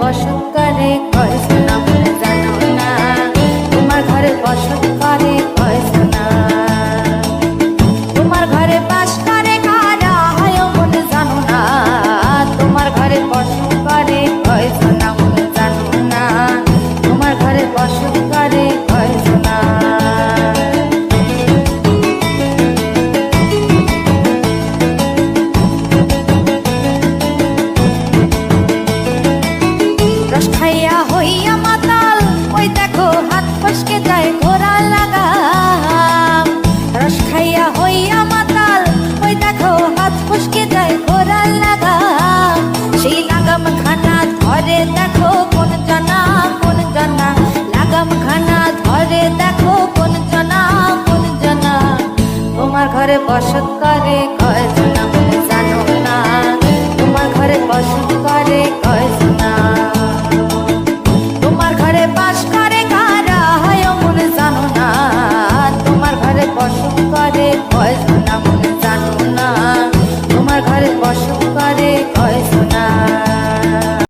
বসত করে কয় শোনা বলে জানো না? তোমার ঘরে বসত করে কয় শোনা তোমার ঘরে বাস করে কারা? হয় মনে জানো না। তোমার ঘরে বসত করে কয় শোনা মনে জানো না? তোমার ঘরে বসত করে ঘরে বসত করে কয় জানা